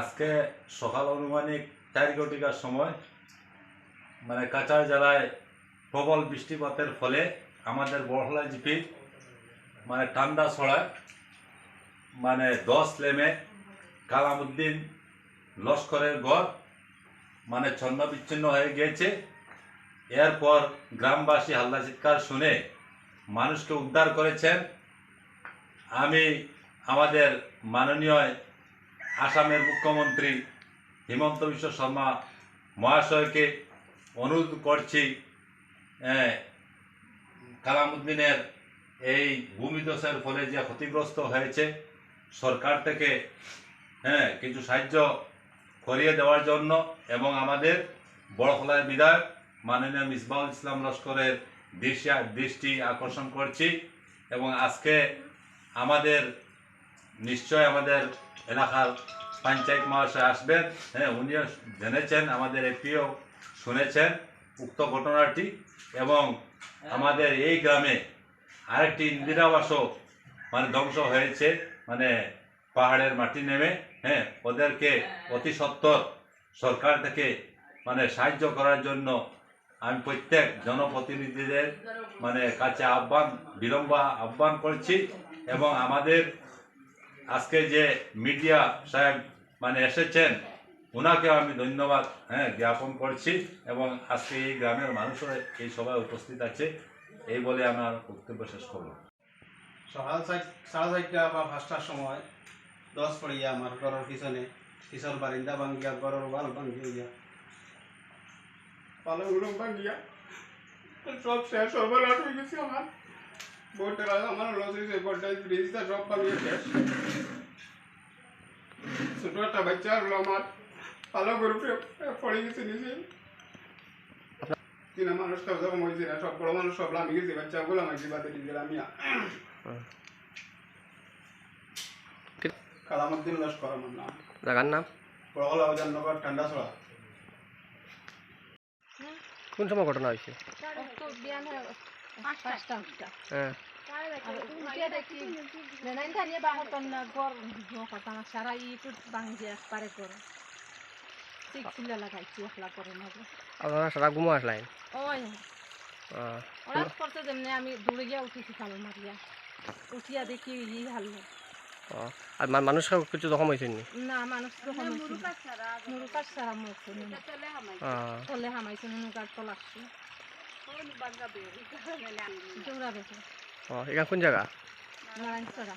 আজকে সকাল অনুমানিক চার ঘটিকার সময় মানে কাচার জেলায় প্রবল বৃষ্টিপাতের ফলে আমাদের বড়হলা জিপি মানে ঠান্ডা ছড়ায়। মানে দশ লেমে কালামুদ্দিন লস্করের গড় মানে ছন্ন বিচ্ছিন্ন হয়ে গিয়েছে। এরপর গ্রামবাসী হাল্লা চিৎকার শুনে মানুষকে উদ্ধার করেছেন। আমি আমাদের মাননীয় আসামের মুখ্যমন্ত্রী হিমন্ত বিশ্ব শর্মা মহাশয়কে অনুরোধ করছি কালামুদ্দিনের এই ভূমিদশের ফলে যে ক্ষতিগ্রস্ত হয়েছে, সরকার থেকে হ্যাঁ কিছু সাহায্য করিয়ে দেওয়ার জন্য এবং আমাদের বড়খলার বিধায়ক মাননীয় মিসবাউল ইসলাম লস্করের দৃষ্টি আকর্ষণ করছি এবং আজকে আমাদের নিশ্চয় আমাদের এলাকার পঞ্চায়েত মহাশয় আসবেন। হ্যাঁ উনিও জেনেছেন আমাদের এপিও শুনেছেন উক্ত ঘটনাটি এবং আমাদের এই গ্রামে আরেকটি ইন্দিরাবাসও মানে ধ্বংস হয়েছে মানে পাহাড়ের মাটি নেমে। হ্যাঁ ওদেরকে অতি সত্বর সরকার থেকে মানে সাহায্য করার জন্য আমি প্রত্যেক জনপ্রতিনিধিদের মানে কাছে আহ্বান বিলম্ব আহ্বান করছি এবং আমাদের আজকে যে মিডিয়া সাহেব মানে এসেছেন ওনাকে আমি ধন্যবাদ হ্যাঁ জ্ঞাপন করছি এবং আজকে এই গ্রামের মানুষও এই সভায় উপস্থিত আছে এই বলে আমার বক্তব্য শেষ করব। সকাল সাড়ে চারটা বা পাঁচটার সময় দশ পড়িয়া আমার ঘরের পিছনে পিছন বারিন্দা ভাঙ্গিয়া ঘরের ওয়াল ভাঙ্গিয়া। গিয়া পালগুলো ভাঙ্গিয়া। সব শেষ সর্বনাশ হয়ে গেছে আমার। বোর্ডটা আমার লস হয়েছে বোর্ডটা ব্রিজটা সব ভাঙিয়ে শেষ ছোট একটা বাচ্চা হলো আমার। পালো গ্রুপে পড়ে গেছে নিচে কিনা মানুষ তো যখন হয়েছে না সব বড় মানুষ সব লামি গেছে বাচ্চাগুলো আমার জীবাতে দিয়ে গেলাম কালামুদ্দিন লস্কর আমার নাম জায়গার নাম? বড়গলা ঠান্ডা ছড়া কোন সময় ঘটনা হয়েছে? হয়। করতে যেমনি আমি গিয়া উঠিছি মারিয়া উঠিয়া দেখি ই আর মানুষ কিছু জখম হয়েছে নি? না মানুষ তো মুরুকার সারা মুখ শুনি আহ, তলে হামাইছে। নুকার তলাচ্ছি দৌড়া দেখে আহ, এখানে কোন জায়গা নারায়ণ সরা